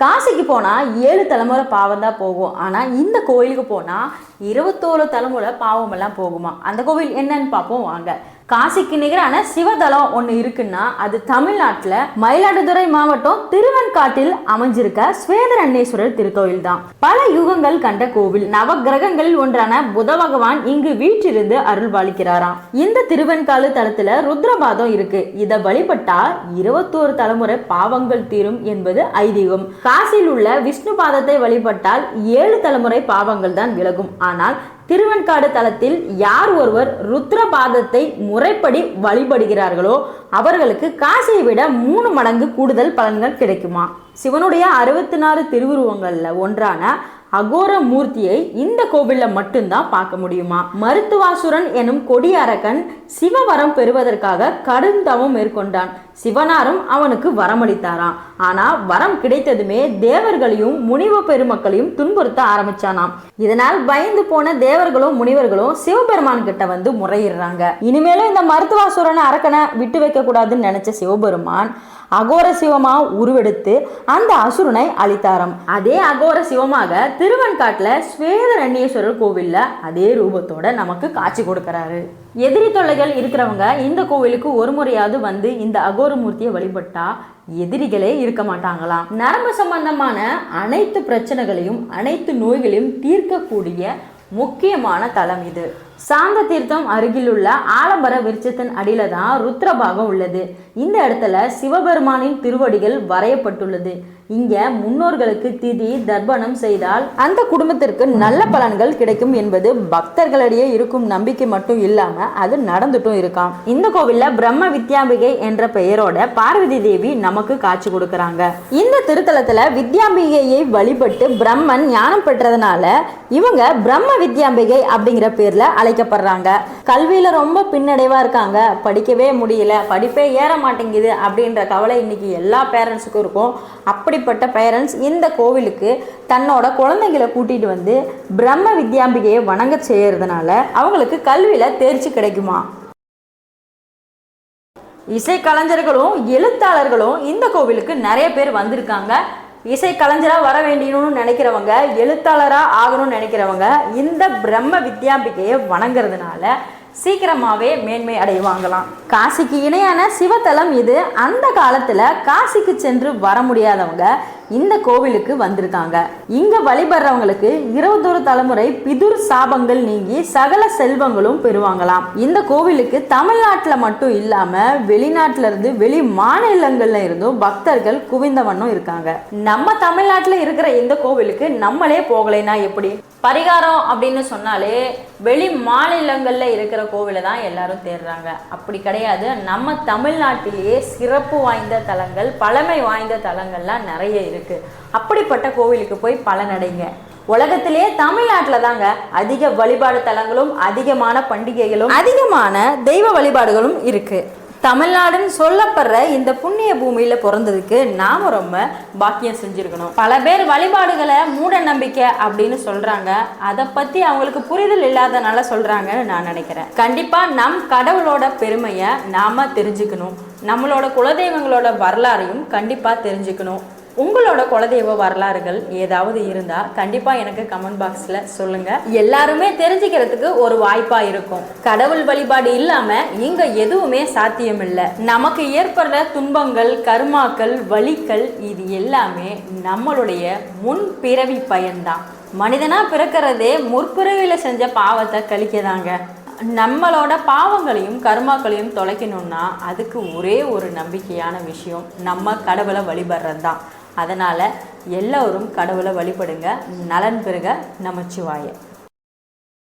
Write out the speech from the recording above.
காசிக்கு போனால் ஏழு தலைமுறை பாவம் தான் போகும். ஆனால் இந்த கோயிலுக்கு போனால் இருபத்தோரு தலைமுறை பாவமெல்லாம் போகுமா? அந்த கோவில் என்னன்னு பார்ப்போம். வாங்க. காசிக்கு நிகரான சிவதலம் ஒன்று இருக்குன்னா அது தமிழ்நாட்டில் மயிலாடுதுறை மாவட்டம் திருவெண்காட்டில் அமைஞ்சிருக்க ஸ்வேதரண்ணேஸ்வரர் திருக்கோயில் தான். பல யுகங்கள் கண்ட கோவில். நவ கிரகங்களில் ஒன்றான புத பகவான் இங்கு வீற்றிருந்து அருள் பாலிக்கிறாராம் இந்த திருவெண்காடு தலத்துல ருத்ரபாதம் இருக்கு. இதை வழிபட்டா இருபத்தோரு தலைமுறை பாவங்கள் தீரும் என்பது ஐதீகம். காசியில் உள்ள விஷ்ணு பாதத்தை வழிபட்டால் ஏழு தலைமுறை பாவங்கள் தான் விலகும். ஆனால் திருவெண்காடு தலத்தில் யார் ஒருவர் ருத்ரபாதத்தை முறைப்படி வழிபடுகிறார்களோ அவர்களுக்கு காசியை விட மூணு மடங்கு கூடுதல் பலன்கள் கிடைக்குமா? சிவனுடைய அறுபத்தி நாலு திருவுருவங்கள்ல ஒன்றான அகோர மூர்த்தியை இந்த கோவிலில் மட்டும்தான் பார்க்க முடியுமா? மருத்துவாசுரன் எனும் கொடிய அரக்கன் சிவவரம் பெறுவதற்காக கடும் தவம் மேற்கொண்டான். சிவனாரும் அவனுக்கு வரமளித்தாராம். ஆனா வரம் கிடைத்ததுமே தேவர்களையும் முனிவ பெருமக்களையும் துன்புறுத்த ஆரம்பிச்சானாம். இதனால் பயந்து போன தேவர்களும் முனிவர்களும் சிவபெருமான் கிட்ட வந்து முறையிடுறாங்க. இனிமேலும் இந்த மருத்துவாசுரன் அரக்கனை விட்டு வைக்க கூடாதுன்னு நினைச்ச சிவபெருமான் அகோர சிவமா உருவெடுத்து அந்த அசுரனை அழித்தாராம். அதே அகோர சிவமாக திருவெண்காட்டுல ஸ்வேதரண்யேஸ்வரர் கோவில்ல அதே ரூபத்தோட நமக்கு காட்சி கொடுக்கறாரு. எதிரி தொல்லைகள் இருக்கிறவங்க இந்த கோவிலுக்கு ஒரு முறையாவது வந்து இந்த அகோர மூர்த்தியை வழிபட்டா எதிரிகளே இருக்க மாட்டாங்களாம். நரம்பு சம்பந்தமான அனைத்து பிரச்சனைகளையும் அனைத்து நோய்களையும் தீர்க்கக்கூடிய முக்கியமான தலம் இது. சாந்த தீர்த்தம் அருகிலுள்ள ஆலம்பர விருட்சத்தின் அடியில தான் ருத்ரபாகம் உள்ளது. இந்த இடத்துல சிவபெருமானின் திருவடிகள் வரையப்பட்டுள்ளது. இங்க முன்னோர்களுக்கு திதி தர்ப்பணம் செய்தால் அந்த குடும்பத்திற்கு நல்ல பலன்கள் கிடைக்கும் என்பது பக்தர்களிடையே இருக்கும் நம்பிக்கை மட்டும் இல்லாம அது நடந்துட்டும் இருக்காம். இந்த கோவில்ல பிரம்ம வித்யாம்பிகை என்ற பெயரோட பார்வதி தேவி நமக்கு காட்சி கொடுக்கறாங்க. இந்த திருத்தலத்துல வித்யாம்பிகையை வழிபட்டு பிரம்மன் ஞானம் பெற்றதுனால இவங்க பிரம்ம வித்யாம்பிகை அப்படிங்கிற பேர்ல அழைக்கப்படுறாங்க. கல்வியில ரொம்ப பின்னடைவா இருக்காங்க. படிக்கவே முடியல. படிப்பே ஏற மாட்டேங்குது அப்படின்ற கவலை இன்னைக்கு எல்லா பேரண்ட்ஸுக்கும் இருக்கும். அப்படிப்பட்ட பேரண்ட்ஸ் இந்த கோவிலுக்கு தன்னோட குழந்தைகளை கூட்டிட்டு வந்து பிரம்ம வித்யாம்பிகையை வணங்க செய்யறதுனால அவங்களுக்கு கல்வியில தேர்ச்சி கிடைக்குமா? இசை கலைஞர்களும் எழுத்தாளர்களும் இந்த கோவிலுக்கு நிறைய பேர் வந்திருக்காங்க. இசை கலைஞராக வர வேண்டியணும்னு நினைக்கிறவங்க எழுத்தாளராக ஆகணும்னு நினைக்கிறவங்க இந்த பிரம்ம வித்யாம்பிகையை வணங்குறதுனால சீக்கிரமாகவே மேன்மை அடைவாங்களாம். காசிக்கு இணையான சிவத்தலம் இது. அந்த காலத்தில் காசிக்கு சென்று வர முடியாதவங்க இந்த கோவிலுக்கு வந்திருக்காங்க. இங்க வழிபடுறவங்களுக்கு இருபத்தொரு தலைமுறை பிதுர் சாபங்கள் நீங்கி சகல செல்வங்களும் பெறுவாங்களாம். இந்த கோவிலுக்கு தமிழ்நாட்டில் மட்டும் இல்லாம வெளிநாட்டுல இருந்து வெளி மாநிலங்கள்ல இருந்தும் பக்தர்கள் குவிந்த வண்ணம் இருக்காங்க. நம்ம தமிழ்நாட்டில் இருக்கிற இந்த கோவிலுக்கு நம்மளே போகலைன்னா எப்படி? பரிகாரம் அப்படின்னு சொன்னாலே வெளி மாநிலங்களில் இருக்கிற கோவிலை தான் எல்லாரும் தேடுறாங்க. அப்படி கிடையாது. நம்ம தமிழ்நாட்டிலேயே சிறப்பு வாய்ந்த தலங்கள் பழமை வாய்ந்த தலங்கள்லாம் நிறைய இருக்குது அப்படிப்பட்ட கோவிலுக்கு போய் பலனடைங்க உலகத்திலேயே தமிழ்நாட்டில் தாங்க அதிக வழிபாடு தலங்களும் அதிகமான பண்டிகைகளும் அதிகமான தெய்வ வழிபாடுகளும் இருக்குது தமிழ்நாடுன்னு சொல்லப்படுற இந்த புண்ணிய பூமியில பிறந்ததுக்கு நாம ரொம்ப பாக்கியம் செஞ்சிருக்கணும். பல பேர் வழிபாடுகளை மூட நம்பிக்கை அப்படின்னு சொல்றாங்க. அதை பத்தி அவங்களுக்கு புரிதல் இல்லாதனால சொல்றாங்கன்னு நான் நினைக்கிறேன். கண்டிப்பா நம் கடவுளோட பெருமையை நாம தெரிஞ்சுக்கணும். நம்மளோட குலதெய்வங்களோட வரலாறையும் கண்டிப்பா தெரிஞ்சுக்கணும். உங்களோட குலதெய்வ வரலாறுகள் ஏதாவது இருந்தா கண்டிப்பா எனக்கு கமெண்ட் பாக்ஸ்ல சொல்லுங்க. எல்லாருமே தெரிஞ்சுக்கிறதுக்கு ஒரு வாய்ப்பா இருக்கும். கடவுள் வழிபாடு இல்லாம இங்க எதுவுமே சாத்தியம் இல்லை நமக்கு ஏற்படுற துன்பங்கள் கருமாக்கள் வலிகள் இது எல்லாமே நம்மளுடைய முன் பிறவி பயன்தான். மனிதனா பிறக்கிறதே முற்பிறவியில செஞ்ச பாவத்தை கழிக்கதாங்க. நம்மளோட பாவங்களையும் கர்மாக்களையும் தொலைக்கணும்னா அதுக்கு ஒரே ஒரு நம்பிக்கையான விஷயம் நம்ம கடவுளை வழிபடுறது தான் அதனால் எல்லோரும் கடவுளை வழிபடுங்க நலன் பெறுக நமச்சிவாய.